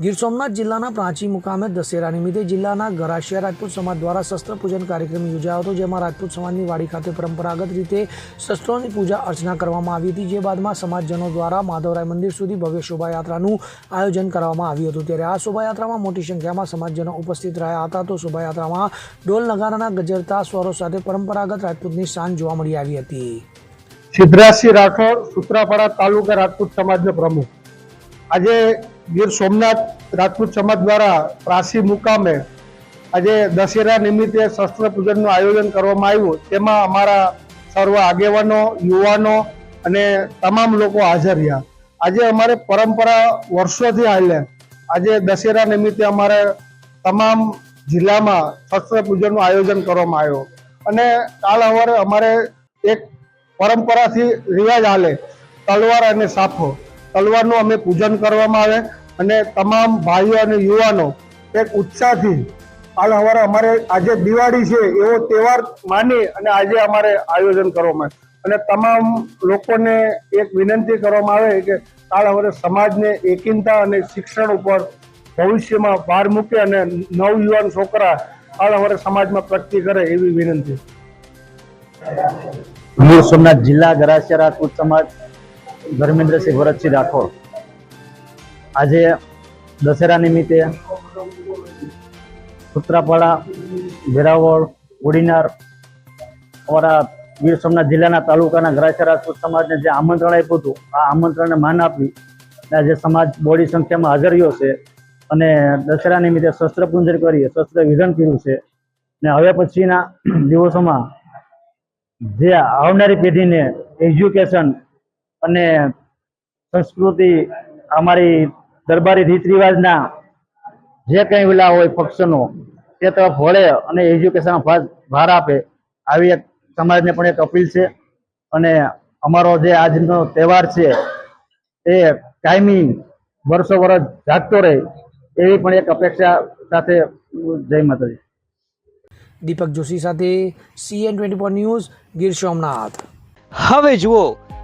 ગીર સોમનાથ જિલ્લાના પ્રાંચી મુકામે દશેરા નિમિત્તે જિલ્લાના ગરાશિયા રાજપૂત સમાજ દ્વારા શસ્ત્ર પૂજન કાર્યક્રમ યોજાયો હતો, જેમાં રાજપૂત સમાજની વાડી ખાતે પરંપરાગત રીતે શસ્ત્રોની પૂજા અર્ચના કરવામાં આવી હતી, જે બાદમાં સમાજજનો દ્વારા માધવરાય મંદિર સુધી ભવ્ય શોભાયાત્રાનું આયોજન કરવામાં આવ્યું હતું. ત્યારે આ શોભાયાત્રામાં મોટી સંખ્યામાં સમાજજનો ઉપસ્થિત રહ્યા હતા. તો શોભાયાત્રામાં ઢોલ નગારાના ગજરતા સ્વરો સાથે પરંપરાગત રાજપૂતની શાન જોવા મળી આવી હતી. સિદ્ધરાજસિંહ રાઠોડ, સુત્રાપાડા તાલુકા રાજપૂત સમાજનો પ્રમુખ. આજે ગીર સોમનાથ રાજપૂત સમાજ દ્વારા પ્રાસી મુકામે આજે દશેરા નિમિત્તે શસ્ત્ર પૂજનનું આયોજન કરવામાં આવ્યું. તેમાં અમારા સર્વ આગેવાનો, યુવાનો અને તમામ લોકો હાજર રહ્યા. આજે અમારે પરંપરા વર્ષોથી હાલે. આજે દશેરા નિમિત્તે અમારે તમામ જિલ્લામાં શસ્ત્ર પૂજનનું આયોજન કરવામાં આવ્યું. અને કાલ સવારે અમારે એક પરંપરાથી રિવાજ હાલે. તલવાર અને સાફો. તલવારનું અમે પૂજન કરવામાં આવે અને તમામ ભાઈઓ અને યુવાનો એક ઉત્સાહથી હાલ હવારે અમારે આજે દિવાળી છે એવો તહેવાર માની અને આજે અમારે આયોજન કરવામાં આવે. અને તમામ લોકોને એક વિનંતી કરવામાં આવે કે કાલ હવે સમાજને એકિનતા અને શિક્ષણ ઉપર ભવિષ્યમાં ભાર મૂકે અને નવયુવાન છોકરા કાલ સવારે સમાજમાં પ્રગતિ કરે એવી વિનંતી. ગીર સોમનાથ જિલ્લા ગરાસિયા રાજપૂત સમાજ ધર્મેન્દ્રસિંહ ભરતસિંહ રાઠોડ. આજે દશેરા નિમિત્તે સૂત્રાપાડા, વેરાવળ, ઉડીનાર અમારા ગીર સોમનાથ જિલ્લાના તાલુકાના ગ્રાસ્ય રાજપૂત સમાજને જે આમંત્રણ આપ્યું હતું, આ આમંત્રણને માન આપી આજે સમાજ બોડી સંખ્યામાં હાજર રહ્યો છે અને દશેરા નિમિત્તે શસ્ત્ર કરીએ કરી શસ્ત્ર વિધન કર્યું છે ને હવે પછીના દિવસોમાં જે આવનારી પેઢીને એજ્યુકેશન અને સંસ્કૃતિ અમારી દરબારી રીત રિવાજના જે કંઈ ઓલા હોય ફંક્શનો તે તરફ વળે અને એજ્યુકેશન ભાર ભાર આપે આવી એક સમાજને પણ એક અપીલ છે. અને અમારો જે આજનો તહેવાર છે એ કાયમી વર્ષો વર્ષ જાગતો રહે એવી પણ એક અપેક્ષા સાથે જય માતાજી. દીપક જોશી સાથે CN twenty news Gir Somnath. હવે જુઓ